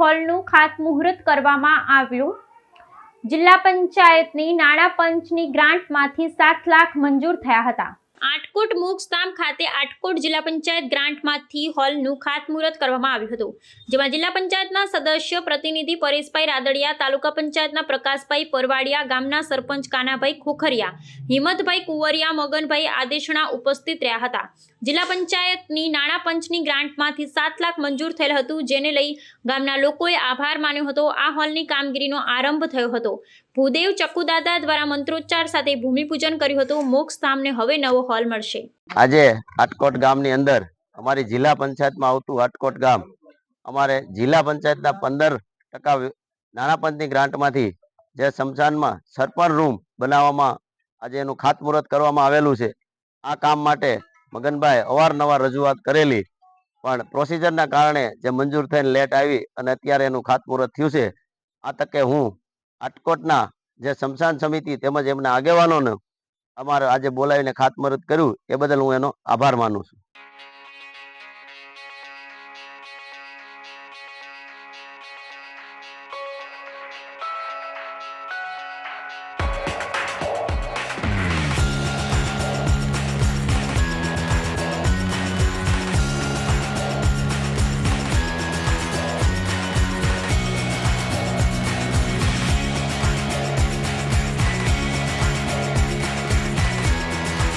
હોલનું ખાતમુહૂર્ત કરવામાં આવ્યું. જિલ્લા પંચાયતની નાણાં પંચની ગ્રાન્ટમાંથી સાત લાખ મંજૂર થયા હતા. આટકોટ મોક્ષધામ ખાતે આટકોટ જિલ્લા પંચાયત ગ્રાન્ટમાંથી હોલનું ખાતમુહૂર્ત કરવામાં આવ્યું હતું, જેમાં જિલ્લા પંચાયતના સદસ્ય, પ્રતિનિધિ પરેશભાઈ રાદડિયા, તાલુકા પંચાયતના પ્રકાશભાઈ પરવાડિયા, ગામના સરપંચ કાનાભાઈ ખોખરિયા, હિંમતભાઈ કુંવરિયા, મગનભાઈ આદેશણા ઉપસ્થિત રહ્યા હતા. જિલ્લા પંચાયતની નાણાં પંચની ગ્રાન્ટમાંથી સાત લાખ મંજૂર થયેલ હતું, જેને લઈ ગામના લોકોએ આભાર માન્યો હતો. આ હોલની કામગીરીનો આરંભ થયો હતો. ભૂદેવ ચક્કુદાદા દ્વારા મંત્રોચ્ચાર સાથે ભૂમિપૂજન કર્યું હતું. મોક્ષધામને હવે નવો હોલ મળશે. આજે આટકોટ ગામની અંદર અમારી જિલ્લા પંચાયતમાં આવતું આટકોટ ગામ, અમારે જિલ્લા પંચાયતના પંદર ટકા નાણાં પંચની ગ્રાન્ટમાંથી જે સમશાનમાં સરપંચ રૂમ બનાવવામાં આજે એનું ખાતમુહૂર્ત કરવામાં આવેલું છે. આ કામ માટે મગનભાઈ અવારનવાર રજૂઆત કરેલી, પણ પ્રોસિજરના કારણે જે મંજૂર થઈને લેટ આવી અને અત્યારે એનું ખાતમુહૂર્ત થયું છે, આ તકે હું આટકોટના જે સમશાન સમિતિ તેમજ એમના આગેવાનોનો અમારે આજે બોલાવીને ખાતમુહૂર્ત કર્યું એ બદલ હું એનો આભાર માનું છું.